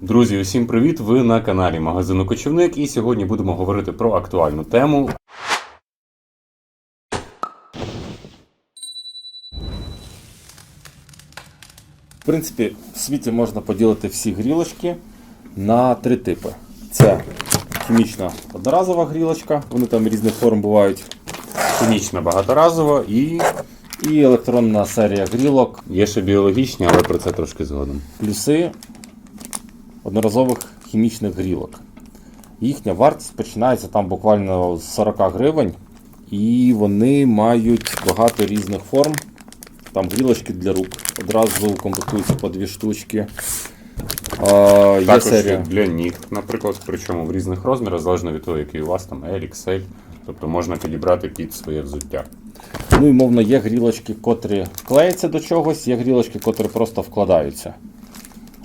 Друзі, усім привіт! Ви на каналі магазину Кочівник, і сьогодні будемо говорити про актуальну тему. В принципі, в світі можна поділити всі грілочки на три типи. Це хімічна одноразова грілочка, вони там різних форм бувають, Хімічна багаторазова і і електронна серія грілок, є ще біологічні, але про це трошки згодом. плюси одноразових хімічних грілок. Їхня вартість починається там буквально з 40 гривень, і вони мають багато різних форм. Там грілочки для рук. Одразу комплектуються по дві штучки. А, є Також серія. для ніг, наприклад, причому в різних розмірах, залежно від того, який у вас там L, XL. Тобто можна підібрати під своє взуття. Ну і мовно, є грілочки, котрі клеяться до чогось, є грілочки, котрі просто вкладаються.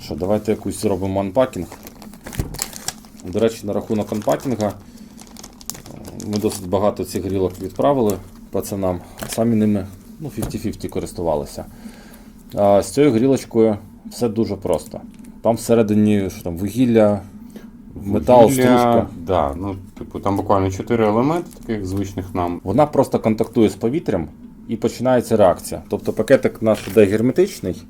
Що, давайте якусь зробимо анпакінг. До речі, на рахунок анпакінга ми досить багато цих грілок відправили пацанам, а самі ними ну, 50-50 користувалися. А з цією грілочкою все дуже просто. Там всередині що там, вугілля, метал, Вугілля, стружка. Да, ну, типу, там буквально чотири елементи, таких звичних нам. Вона просто контактує з повітрям і починається реакція. Тобто пакетик наш іде герметичний,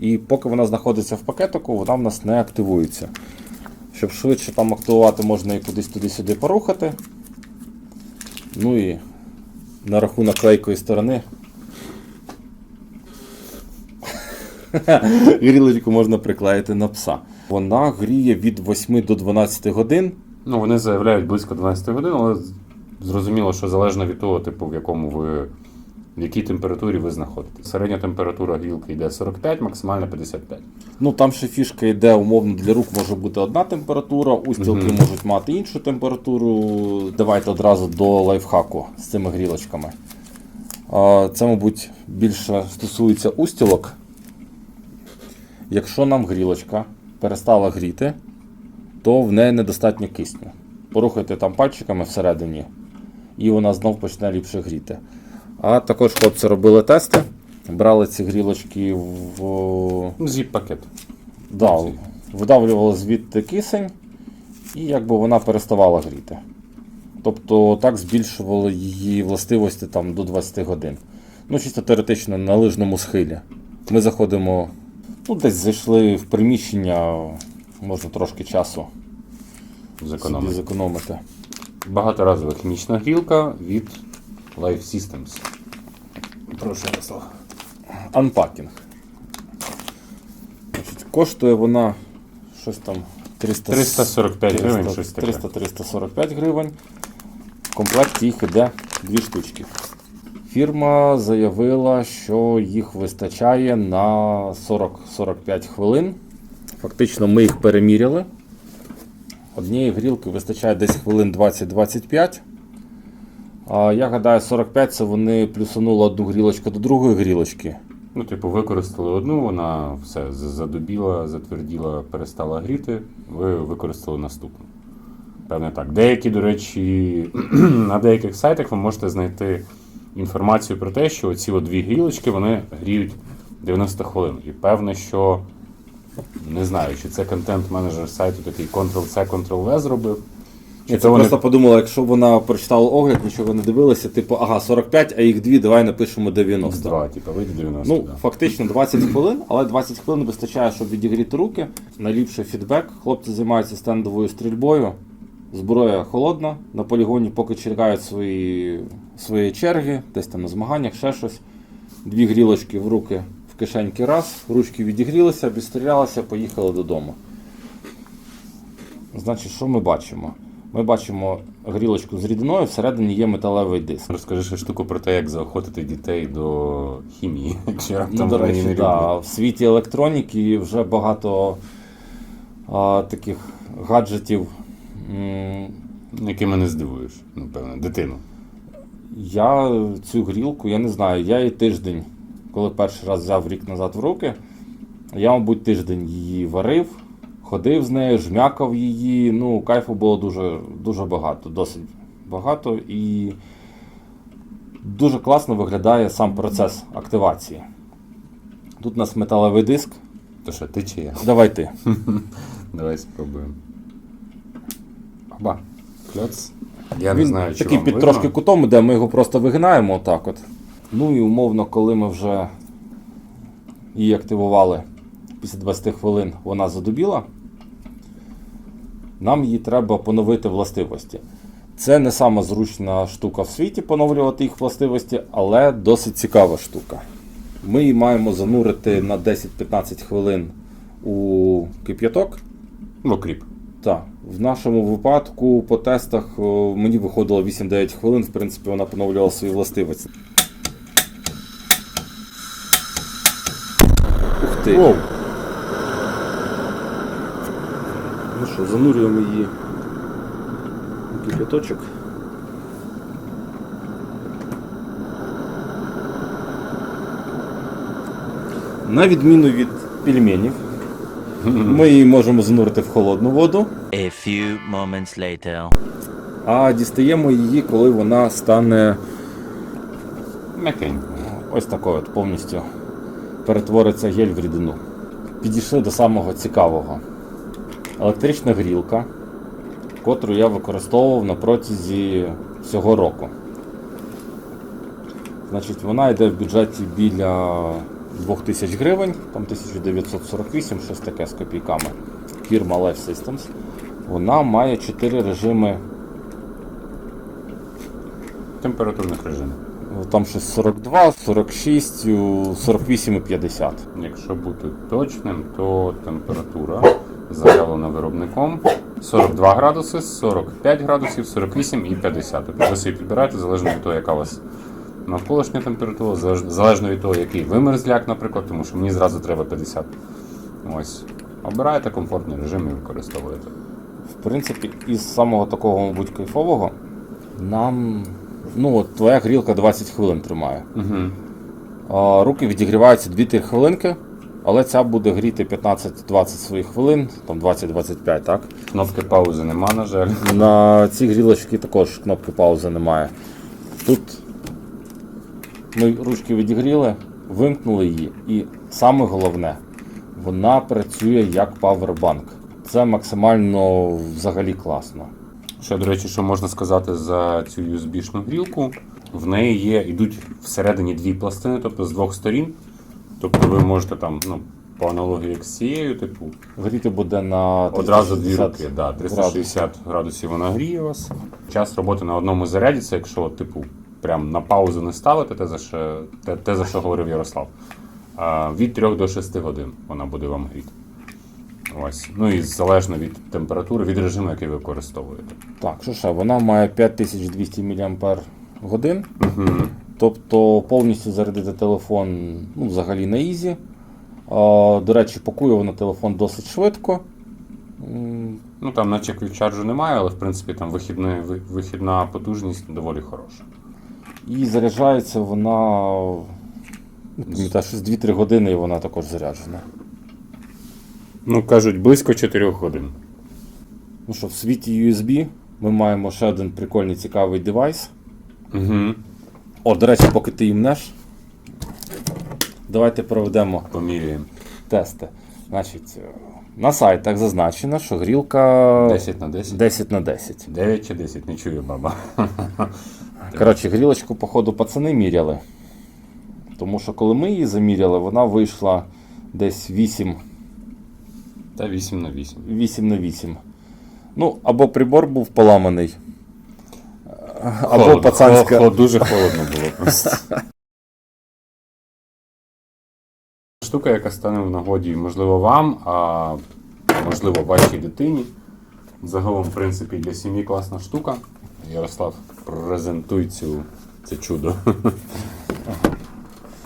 і поки вона знаходиться в пакетику, вона в нас не активується. Щоб швидше там активувати, можна і кудись туди-сюди порухати. Ну і на рахунок клейкої сторони. Грілочку можна приклеїти на пса. Вона гріє від 8 до 12 годин. Ну, вони заявляють близько 12 годин, але зрозуміло, що залежно від того, типу, в якому ви. В якій температурі ви знаходитесь. Середня температура грілки йде 45, максимальна 55. Ну там ще фішка йде умовно для рук може бути одна температура, устілки Мгм. можуть мати іншу температуру. Давайте одразу до лайфхаку з цими грілочками. А, Це, мабуть, більше стосується устілок. Якщо нам грілочка перестала гріти, то в неї недостатньо кисню. Порухайте там пальчиками всередині, і вона знов почне ліпше гріти. А також хлопці робили тести, брали ці грілочки в зіп-пакет. Да, видавлювало звідти кисень, і якби вона переставала гріти. Тобто так збільшувало її властивості там, до 20 годин. Ну, чисто теоретично на лижному схилі. Ми заходимо, ну, десь зайшли в приміщення, можна трошки часу Зекономити. зекономити. Багаторазова хімічна грілка від Life Systems. Прошу, Ярослав. Анпакінг. Значить, коштує вона щось там 300, 345 гривень, щось таке. 300-345 гривень. В комплекті їх іде дві штучки. Фірма заявила, що їх вистачає на 40-45 хвилин. Фактично ми їх переміряли. Однієї грілки вистачає десь хвилин 20-25. Я гадаю, 45 це вони плюсанули одну грілочку до другої грілочки. Ну, типу, використали одну, вона все задубіла, затверділа, перестала гріти. Ви використали наступну. Певне так. Деякі, до речі, на деяких сайтах ви можете знайти інформацію про те, що ці дві грілочки вони гріють 90 хвилин. І певне, що не знаю, чи це контент-менеджер сайту такий Ctrl-C, Ctrl-V зробив. Чи це вони просто подумала, якщо вона прочитала огляд, нічого не дивилася, типу, ага, 45, а їх дві, давай напишемо 90. два, типу, вийде 90. Ну, да. фактично 20 хвилин, але 20 хвилин вистачає, щоб відігріти руки. Найліпший фідбек. Хлопці займаються стендовою стрільбою. Зброя холодна, на полігоні поки чекають свої, свої черги, десь там на змаганнях, ще щось. Дві грілочки в руки в кишеньки раз, ручки відігрілися, відстрілялися, поїхали додому. Значить, що ми бачимо? Ми бачимо грілочку з рідиною, всередині є металевий диск. Розкажи ще штуку про те, як заохотити дітей до хімії. Чи Ну, до речі, не да. в світі електроніки вже багато а, таких гаджетів. М, Якими не здивуєш, напевно, дитину. Я цю грілку, я не знаю, я її тиждень, коли перший раз взяв рік назад в руки, я, мабуть, тиждень її варив, ходив з нею, жмякав її. Ну, кайфу було дуже, дуже багато, досить багато. І дуже класно виглядає сам процес активації. Тут у нас металевий диск. То що, ти чи я? Давай ти. Давай спробуємо. Оба. Кльоц. Я не Він знаю, чи такий вам під видно. трошки кутом іде, ми його просто вигинаємо отак от. Ну і умовно, коли ми вже її активували після 20 хвилин, вона задубіла. Нам її треба поновити властивості. Це не сама зручна штука в світі поновлювати їх властивості, але досить цікава штука. Ми її маємо занурити на 10-15 хвилин у кип'яток. В окріп. Так, в нашому випадку по тестах мені виходило 8-9 хвилин, в принципі, вона поновлювала свої властивості. Ух ти. Воу. Ну що, занурюємо її у кипяточок. На відміну від пельменів, ми її можемо занурити в холодну воду. A few moments later. А дістаємо її, коли вона стане М'якенько. ось такою от повністю перетвориться гель в рідину. Підійшли до самого цікавого. Електрична грілка, котру я використовував на протязі всього року. Значить, вона йде в бюджеті біля 2000 гривень, там 1948, щось таке з копійками. Фірма Life Systems. Вона має 4 режими Температурних режимів. Там щось 42, 46, 48 і 50. Якщо бути точним, то температура заявлена виробником 42 градуси, 45 градусів, 48 і 50. Тобто ви собі підбираєте залежно від того, яка у вас навколишня температура, залежно від того, який ви мерзляк, наприклад, тому що мені зразу треба 50. Ось. Обираєте комфортний режим і використовуєте. В принципі, із самого такого, мабуть, кайфового, нам. Ну, от твоя грілка 20 хвилин тримає. Угу. Руки відігріваються 2-3 хвилинки, але ця буде гріти 15-20 своїх хвилин, там 20-25, так? Кнопки паузи нема, на жаль. На цій грілочці також кнопки паузи немає. Тут ми ручки відігріли, вимкнули її, і саме головне, вона працює як павербанк. Це максимально взагалі класно. Ще, до речі, що можна сказати за цю USB-шну грілку, в неї є, йдуть всередині дві пластини, тобто з двох сторін. Тобто ви можете там, ну, по аналогії як з цією, типу, Гріти буде на одразу дві 360 руки. Да, 360 градусів вона гріє вас. Час роботи на одному заряді, це якщо, типу, прям на паузу не ставити, те, за що, те, те, за що говорив Ярослав. А, від 3 до 6 годин вона буде вам гріти. Ось. Ну і залежно від температури, від режиму, який ви використовуєте. Так, що ще? Вона має 5200 мАч. Угу. Тобто повністю зарядити телефон ну, взагалі на ізі. До речі, пакує вона телефон досить швидко. Ну там наче квікчарджу немає, але в принципі там вихідна, вихідна потужність доволі хороша. І заряджається вона. Пам'ятаю, щось 2-3 години і вона також заряджена. Ну кажуть, близько 4 годин. Ну що, в світі USB ми маємо ще один прикольний цікавий девайс. Угу. О, до речі, поки ти їмнеш, давайте проведемо Поміряємо. тести. Значить, на сайтах зазначено, що грілка 10 на 10. 10 на 10. 9 чи 10, не чую баба. Коротше, грілочку, походу, пацани міряли. Тому що коли ми її заміряли, вона вийшла десь 8, Та 8 на 8. 8 на 8. Ну, або прибор був поламаний, або Холодно, пацанська. хо- хо- дуже холодно було просто. Штука, яка стане в нагоді, можливо, вам, а можливо, вашій дитині. Загалом, в принципі, для сім'ї класна штука. Ярослав, презентуй цю, це чудо.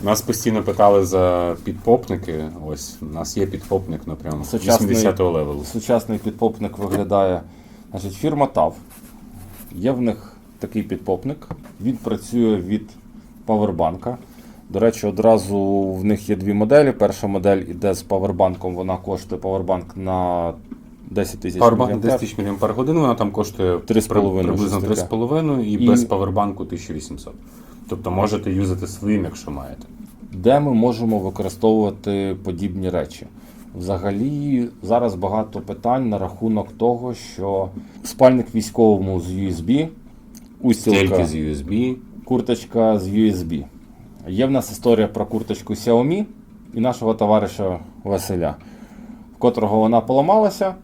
Нас постійно питали за підпопники. Ось, у нас є підпопник прям 80-го левелу. Сучасний підпопник виглядає. Значить, фірма TAV. Є в них такий підпопник. Він працює від павербанка. До речі, одразу в них є дві моделі. Перша модель іде з павербанком, вона коштує павербанк на 10 тисяч Павербанк мАч. 10 тисяч мАч, вона там коштує 3,5, при- приблизно 3,5 і, І- без павербанку 1800. Тобто можете юзати своїм, якщо маєте. де ми можемо використовувати подібні речі. Взагалі, зараз багато питань на рахунок того, що спальник військовому з USB, устілка, з USB. курточка з USB. Є в нас історія про курточку Xiaomi і нашого товариша Василя, в котрого вона поламалася.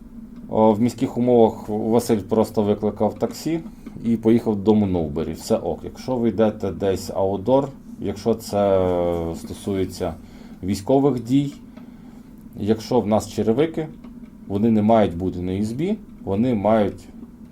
В міських умовах Василь просто викликав таксі і поїхав додому Новбері. Все ок. Якщо ви йдете десь аудор, якщо це стосується військових дій, якщо в нас черевики, вони не мають бути на USB, вони мають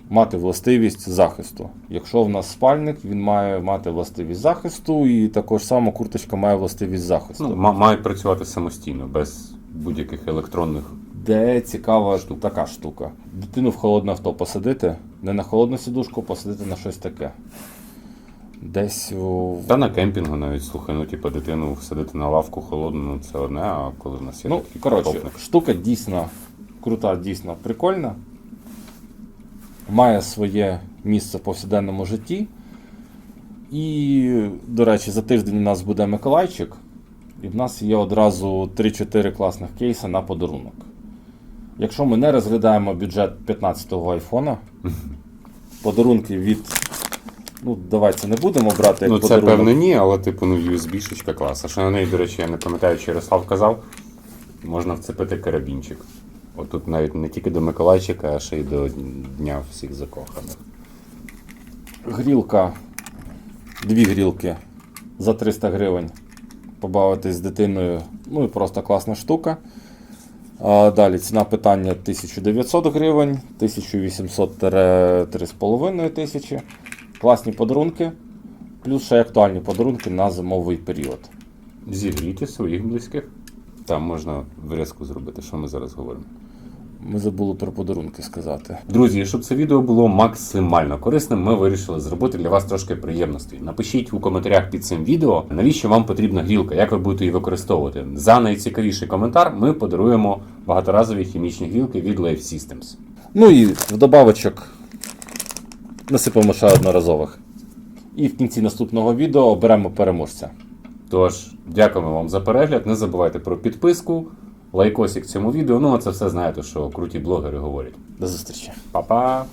мати властивість захисту. Якщо в нас спальник, він має мати властивість захисту, і також само курточка має властивість захисту. Ну, ма- мають працювати самостійно, без будь-яких електронних. Де цікава така штука. Дитину в холодне авто посадити, не на холодну сідушку, посадити на щось таке. Десь у... Та на кемпінгу навіть слухай, ну типу дитину всадити на лавку холодну, ну це одне, а коли в нас є Ну, коротше, штука дійсно крута, дійсно прикольна. Має своє місце в повсякденному житті. І, до речі, за тиждень у нас буде Миколайчик, і в нас є одразу 3-4 класних кейси на подарунок. Якщо ми не розглядаємо бюджет 15-го айфона, подарунки від. Ну, давайте не будемо брати як Ну, це подарунок. певно ні, але типу, ну, USB-шечка клас. Що на неї, до речі, я не пам'ятаю, чи Ярослав казав, можна вцепити карабінчик. От тут навіть не тільки до Миколайчика, а ще й до Дня всіх закоханих. Грілка, дві грілки за 300 гривень. Побавитись з дитиною. Ну і просто класна штука. А, далі ціна питання 1900 гривень, 1800-3,5 тисячі. Класні подарунки. Плюс ще актуальні подарунки на зимовий період. Зігріти своїх близьких. Там можна врізку зробити, що ми зараз говоримо. Ми забули про подарунки сказати. Друзі, щоб це відео було максимально корисним, ми вирішили зробити для вас трошки приємностей. Напишіть у коментарях під цим відео, навіщо вам потрібна грілка, як ви будете її використовувати. За найцікавіший коментар ми подаруємо багаторазові хімічні грілки від Life Systems. Ну і в добавочок насипаємо ще одноразових. І в кінці наступного відео оберемо переможця. Тож, дякуємо вам за перегляд. Не забувайте про підписку, лайкосик цьому відео. Ну а це все знаєте, що круті блогери говорять. До зустрічі. Па-па!